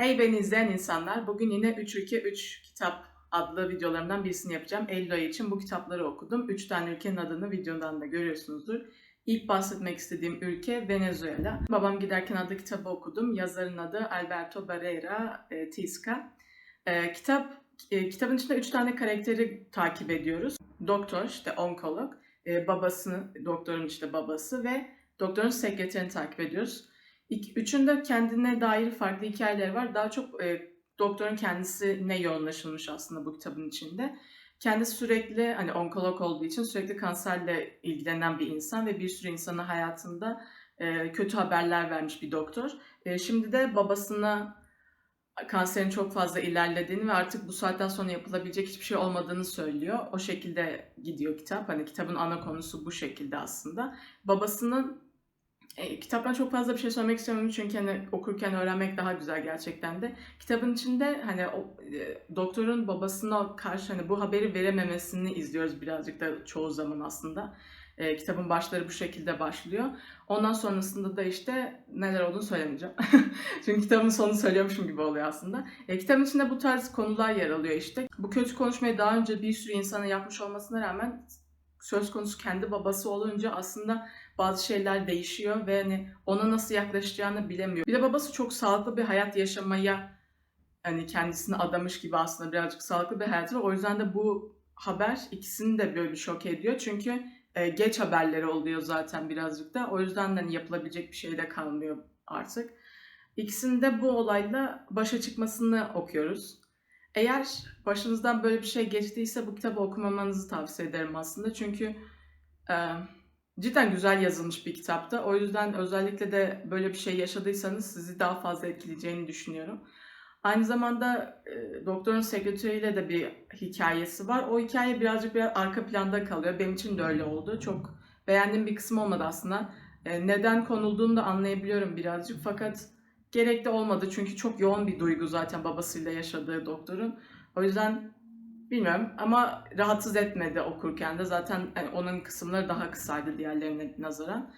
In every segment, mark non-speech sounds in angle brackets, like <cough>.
Hey beni izleyen insanlar, bugün yine 3 ülke 3 kitap adlı videolarımdan birisini yapacağım. Eylül ayı için bu kitapları okudum. 3 tane ülkenin adını videodan da görüyorsunuzdur. İlk bahsetmek istediğim ülke Venezuela. Babam Giderken adlı kitabı okudum. Yazarın adı Alberto Barrera e, Tisca. E, kitap e, kitabın içinde 3 tane karakteri takip ediyoruz. Doktor, işte onkolog, e, babasını, doktorun işte babası ve doktorun sekreterini takip ediyoruz. Üçünde kendine dair farklı hikayeleri var. Daha çok e, doktorun kendisine yoğunlaşılmış aslında bu kitabın içinde. Kendisi sürekli hani onkolog olduğu için sürekli kanserle ilgilenen bir insan ve bir sürü insanın hayatında e, kötü haberler vermiş bir doktor. E, şimdi de babasına kanserin çok fazla ilerlediğini ve artık bu saatten sonra yapılabilecek hiçbir şey olmadığını söylüyor. O şekilde gidiyor kitap. Hani kitabın ana konusu bu şekilde aslında. Babasının e, kitaptan çok fazla bir şey söylemek istemiyorum çünkü hani okurken öğrenmek daha güzel gerçekten de. Kitabın içinde hani o, e, doktorun babasına karşı hani bu haberi verememesini izliyoruz birazcık da çoğu zaman aslında. E, kitabın başları bu şekilde başlıyor. Ondan sonrasında da işte neler olduğunu söylemeyeceğim. <laughs> Çünkü kitabın sonunu söylüyormuşum gibi oluyor aslında. E, kitabın içinde bu tarz konular yer alıyor işte. Bu kötü konuşmayı daha önce bir sürü insana yapmış olmasına rağmen söz konusu kendi babası olunca aslında bazı şeyler değişiyor ve hani ona nasıl yaklaşacağını bilemiyor. Bir de babası çok sağlıklı bir hayat yaşamaya hani kendisini adamış gibi aslında birazcık sağlıklı bir hayatı var. O yüzden de bu haber ikisini de böyle bir şok ediyor. Çünkü e, geç haberleri oluyor zaten birazcık da. O yüzden de hani yapılabilecek bir şey de kalmıyor artık. İkisinde bu olayla başa çıkmasını okuyoruz. Eğer başınızdan böyle bir şey geçtiyse bu kitabı okumamanızı tavsiye ederim aslında. Çünkü e, cidden güzel yazılmış bir kitaptı. O yüzden özellikle de böyle bir şey yaşadıysanız sizi daha fazla etkileyeceğini düşünüyorum. Aynı zamanda e, doktorun sekreteriyle de bir hikayesi var. O hikaye birazcık biraz arka planda kalıyor. Benim için de öyle oldu. Çok beğendiğim bir kısım olmadı aslında. E, neden konulduğunu da anlayabiliyorum birazcık. Fakat gerekli olmadı. Çünkü çok yoğun bir duygu zaten babasıyla yaşadığı doktorun. O yüzden bilmiyorum ama rahatsız etmedi okurken de. Zaten yani onun kısımları daha kısaydı diğerlerine nazaran.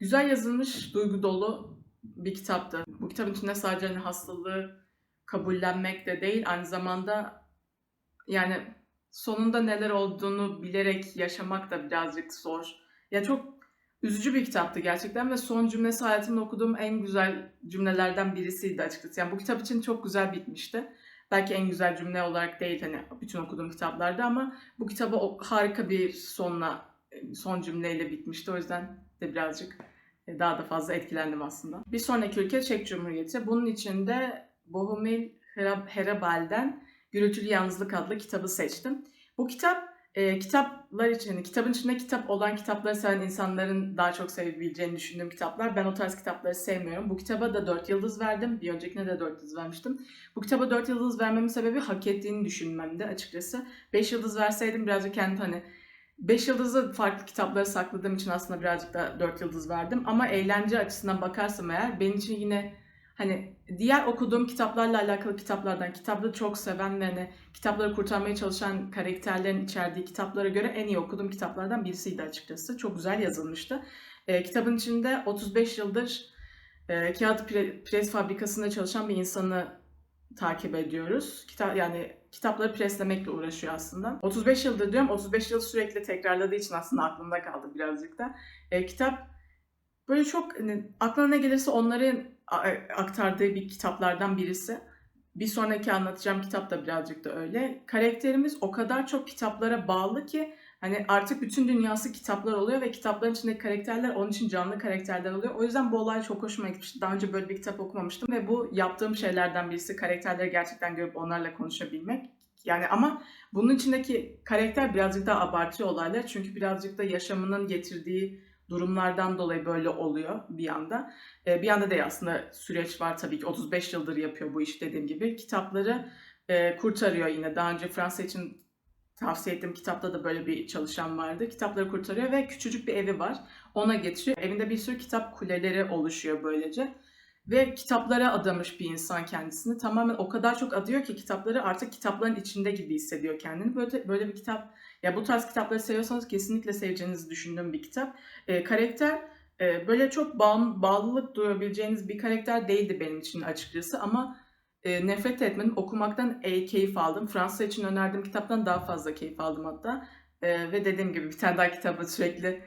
Güzel yazılmış, duygu dolu bir kitaptı. Bu kitabın içinde sadece hani hastalığı kabullenmek de değil, aynı zamanda yani sonunda neler olduğunu bilerek yaşamak da birazcık zor. Ya çok üzücü bir kitaptı gerçekten ve son cümlesi hayatımda okuduğum en güzel cümlelerden birisiydi açıkçası. Yani bu kitap için çok güzel bitmişti. Belki en güzel cümle olarak değil hani bütün okuduğum kitaplarda ama bu kitaba harika bir sonla, son cümleyle bitmişti. O yüzden de birazcık e, daha da fazla etkilendim aslında. Bir sonraki ülke Çek Cumhuriyeti. Bunun içinde Bohumil Hera- Herabal'den Gürültülü Yalnızlık adlı kitabı seçtim. Bu kitap e, kitaplar için, hani kitabın içinde kitap olan kitapları seven insanların daha çok sevebileceğini düşündüğüm kitaplar. Ben o tarz kitapları sevmiyorum. Bu kitaba da 4 yıldız verdim. Bir öncekine de 4 yıldız vermiştim. Bu kitaba 4 yıldız vermemin sebebi hak ettiğini düşünmemdi açıkçası. 5 yıldız verseydim birazcık kendi hani 5 yıldızı farklı kitapları sakladığım için aslında birazcık da 4 yıldız verdim. Ama eğlence açısından bakarsam eğer benim için yine hani diğer okuduğum kitaplarla alakalı kitaplardan kitapları çok seven ve hani kitapları kurtarmaya çalışan karakterlerin içerdiği kitaplara göre en iyi okuduğum kitaplardan birisiydi açıkçası. Çok güzel yazılmıştı. Ee, kitabın içinde 35 yıldır e, kağıt pre- pres fabrikasında çalışan bir insanı takip ediyoruz. Kitap yani kitapları preslemekle uğraşıyor aslında. 35 yıldır diyorum. 35 yıl sürekli tekrarladığı için aslında aklımda kaldı birazcık da. E, kitap böyle çok hani, aklına ne gelirse onların aktardığı bir kitaplardan birisi. Bir sonraki anlatacağım kitap da birazcık da öyle. Karakterimiz o kadar çok kitaplara bağlı ki hani artık bütün dünyası kitaplar oluyor ve kitapların içindeki karakterler onun için canlı karakterler oluyor. O yüzden bu olay çok hoşuma gitmişti. Daha önce böyle bir kitap okumamıştım ve bu yaptığım şeylerden birisi karakterleri gerçekten görüp onlarla konuşabilmek. Yani ama bunun içindeki karakter birazcık daha abartıyor olaylar. Çünkü birazcık da yaşamının getirdiği durumlardan dolayı böyle oluyor bir anda. Ee, bir yanda da aslında süreç var tabii ki 35 yıldır yapıyor bu iş dediğim gibi. Kitapları e, kurtarıyor yine. Daha önce Fransa için tavsiye ettiğim kitapta da böyle bir çalışan vardı. Kitapları kurtarıyor ve küçücük bir evi var. Ona getiriyor. Evinde bir sürü kitap kuleleri oluşuyor böylece. Ve kitaplara adamış bir insan kendisini. Tamamen o kadar çok adıyor ki kitapları artık kitapların içinde gibi hissediyor kendini. Böyle, böyle bir kitap, ya bu tarz kitapları seviyorsanız kesinlikle seveceğinizi düşündüğüm bir kitap. Ee, karakter e, böyle çok bağım, bağlılık duyabileceğiniz bir karakter değildi benim için açıkçası ama e, nefret etmedim. Okumaktan e, keyif aldım. Fransa için önerdiğim kitaptan daha fazla keyif aldım hatta. E, ve dediğim gibi bir tane daha kitabı sürekli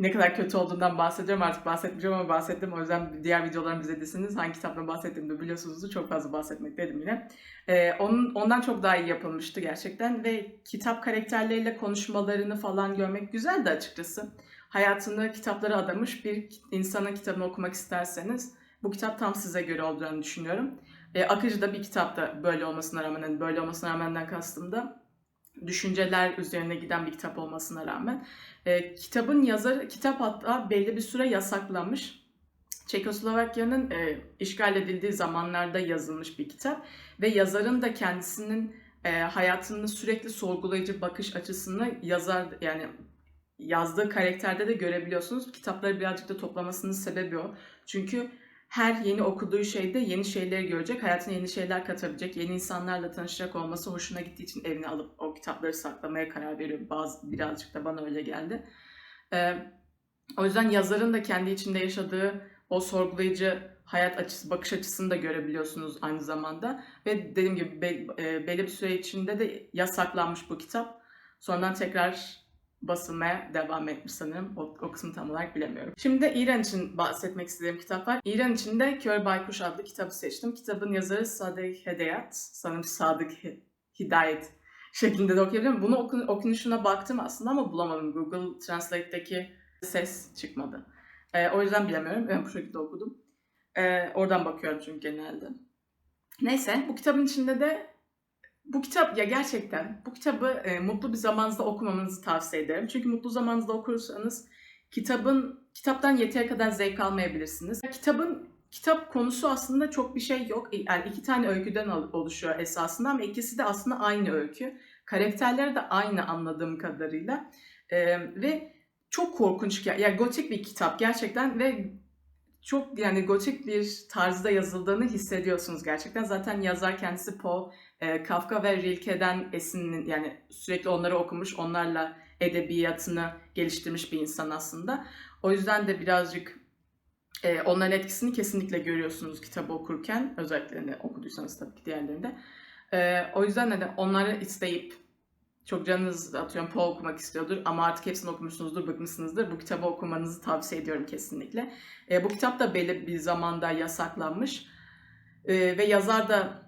ne kadar kötü olduğundan bahsediyorum. Artık bahsetmeyeceğim ama bahsettim. O yüzden diğer videolarımı izlediyseniz hangi kitaptan bahsettiğimi de biliyorsunuzdur. Çok fazla bahsetmekteydim yine. Ee, onun, ondan çok daha iyi yapılmıştı gerçekten. Ve kitap karakterleriyle konuşmalarını falan görmek güzeldi açıkçası. Hayatını kitaplara adamış bir insanın kitabını okumak isterseniz bu kitap tam size göre olduğunu düşünüyorum. Ee, akıcı da bir kitap da böyle olmasına rağmen, yani böyle olmasına ramenden kastım da düşünceler üzerine giden bir kitap olmasına rağmen. E, kitabın yazarı, kitap hatta belli bir süre yasaklanmış. Çekoslovakya'nın e, işgal edildiği zamanlarda yazılmış bir kitap ve yazarın da kendisinin e, hayatını sürekli sorgulayıcı bakış açısını yazar yani yazdığı karakterde de görebiliyorsunuz. Kitapları birazcık da toplamasının sebebi o. Çünkü her yeni okuduğu şeyde yeni şeyleri görecek, hayatına yeni şeyler katabilecek, yeni insanlarla tanışacak olması hoşuna gittiği için evine alıp o kitapları saklamaya karar veriyor. Bazı birazcık da bana öyle geldi. Ee, o yüzden yazarın da kendi içinde yaşadığı o sorgulayıcı hayat açısı, bakış açısını da görebiliyorsunuz aynı zamanda. Ve dediğim gibi be, e, belli bir süre içinde de yasaklanmış bu kitap. Sonradan tekrar basılmaya devam etmiş sanırım. O, o kısmı tam olarak bilemiyorum. Şimdi İran için bahsetmek istediğim kitap var. İran için de Kör Baykuş adlı kitabı seçtim. Kitabın yazarı Sadık Hedayat. Sanırım Sadık Hidayet şeklinde de okuyabilirim. Bunu okun, okunuşuna baktım aslında ama bulamadım. Google Translate'deki ses çıkmadı. Ee, o yüzden bilemiyorum. Ben bu şekilde okudum. Ee, oradan bakıyorum çünkü genelde. Neyse bu kitabın içinde de bu kitap ya gerçekten bu kitabı e, mutlu bir zamanınızda okumamanızı tavsiye ederim. Çünkü mutlu zamanınızda okursanız kitabın kitaptan yeteri kadar zevk almayabilirsiniz. Kitabın kitap konusu aslında çok bir şey yok. Yani iki tane öyküden oluşuyor esasında ama ikisi de aslında aynı öykü. Karakterler de aynı anladığım kadarıyla. Ee, ve çok korkunç. Yani gotik bir kitap gerçekten ve çok yani gotik bir tarzda yazıldığını hissediyorsunuz gerçekten. Zaten yazar kendisi Poe, e, Kafka ve Rilke'den esinlen yani sürekli onları okumuş, onlarla edebiyatını geliştirmiş bir insan aslında. O yüzden de birazcık e, onların etkisini kesinlikle görüyorsunuz kitabı okurken. Özellikle okuduysanız tabii ki diğerlerinde. E, o yüzden de onları isteyip çok canınız atıyorum Poe okumak istiyordur ama artık hepsini okumuşsunuzdur, bıkmışsınızdır. Bu kitabı okumanızı tavsiye ediyorum kesinlikle. E, bu kitap da belli bir zamanda yasaklanmış. E, ve yazar da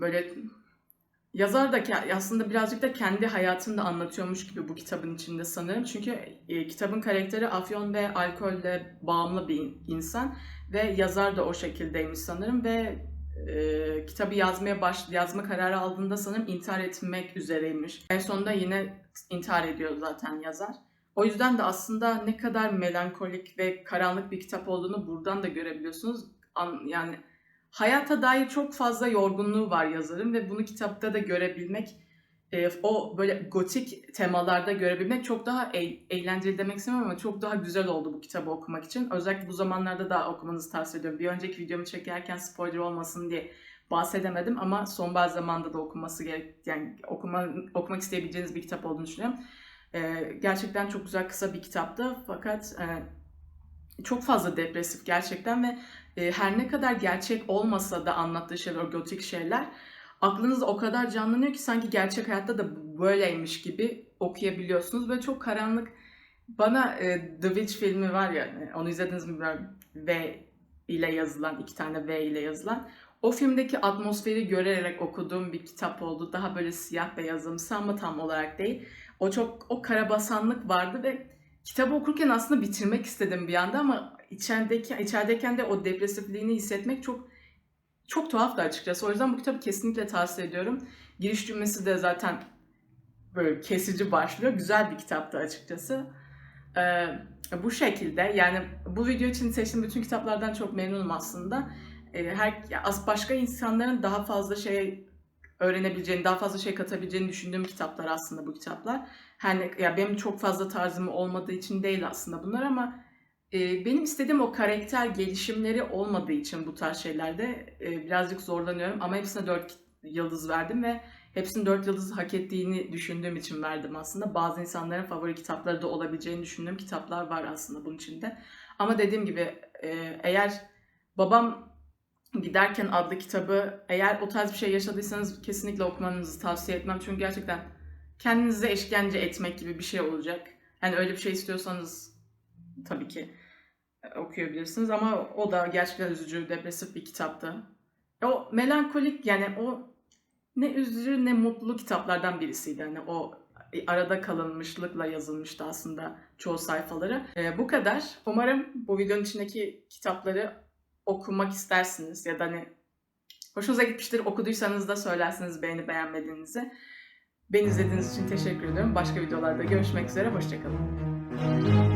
böyle yazar da aslında birazcık da kendi hayatını da anlatıyormuş gibi bu kitabın içinde sanırım. Çünkü e, kitabın karakteri afyon ve alkolle bağımlı bir insan ve yazar da o şekildeymiş sanırım ve e, kitabı yazmaya baş yazma kararı aldığında sanırım intihar etmek üzereymiş. En sonunda yine intihar ediyor zaten yazar. O yüzden de aslında ne kadar melankolik ve karanlık bir kitap olduğunu buradan da görebiliyorsunuz. An, yani hayata dair çok fazla yorgunluğu var yazarın ve bunu kitapta da görebilmek, e, o böyle gotik temalarda görebilmek çok daha e- eğlenceli demek istemem ama çok daha güzel oldu bu kitabı okumak için. Özellikle bu zamanlarda da okumanızı tavsiye ediyorum. Bir önceki videomu çekerken spoiler olmasın diye bahsedemedim ama son bazı zamanda da okunması gerek yani okuma, okumak isteyebileceğiniz bir kitap olduğunu düşünüyorum. E, gerçekten çok güzel kısa bir kitaptı fakat e, çok fazla depresif gerçekten ve e, her ne kadar gerçek olmasa da anlattığı şeyler, o gotik şeyler aklınızda o kadar canlanıyor ki sanki gerçek hayatta da böyleymiş gibi okuyabiliyorsunuz ve çok karanlık. Bana e, The Witch filmi var ya, e, onu izlediniz mi bilmiyorum. V ile yazılan, iki tane V ile yazılan. O filmdeki atmosferi görerek okuduğum bir kitap oldu. Daha böyle siyah beyazımsı ama tam olarak değil. O çok, o karabasanlık vardı ve kitabı okurken aslında bitirmek istedim bir anda ama içerideki içerideyken de o depresifliğini hissetmek çok çok tuhaf da açıkçası. O yüzden bu kitabı kesinlikle tavsiye ediyorum. Giriş cümlesi de zaten böyle kesici başlıyor. Güzel bir kitaptı açıkçası. Ee, bu şekilde yani bu video için seçtiğim bütün kitaplardan çok memnunum aslında. Ee, her başka insanların daha fazla şey öğrenebileceğini, daha fazla şey katabileceğini düşündüğüm kitaplar aslında bu kitaplar. Hani ya benim çok fazla tarzım olmadığı için değil aslında bunlar ama benim istediğim o karakter gelişimleri olmadığı için bu tarz şeylerde e, birazcık zorlanıyorum ama hepsine dört yıldız verdim ve hepsinin dört yıldız hak ettiğini düşündüğüm için verdim aslında. Bazı insanların favori kitapları da olabileceğini düşündüğüm kitaplar var aslında bunun içinde. Ama dediğim gibi e, eğer babam Giderken adlı kitabı eğer o tarz bir şey yaşadıysanız kesinlikle okumanızı tavsiye etmem. Çünkü gerçekten kendinize işkence etmek gibi bir şey olacak. Yani öyle bir şey istiyorsanız tabii ki okuyabilirsiniz ama o da gerçekten üzücü, depresif bir kitaptı. O melankolik yani o ne üzücü ne mutlu kitaplardan birisiydi. Hani o arada kalınmışlıkla yazılmıştı aslında çoğu sayfaları. Ee, bu kadar. Umarım bu videonun içindeki kitapları okumak istersiniz ya da hani hoşunuza gitmiştir okuduysanız da söylersiniz beğeni beğenmediğinizi. Beni izlediğiniz için teşekkür ederim. Başka videolarda görüşmek üzere. Hoşçakalın.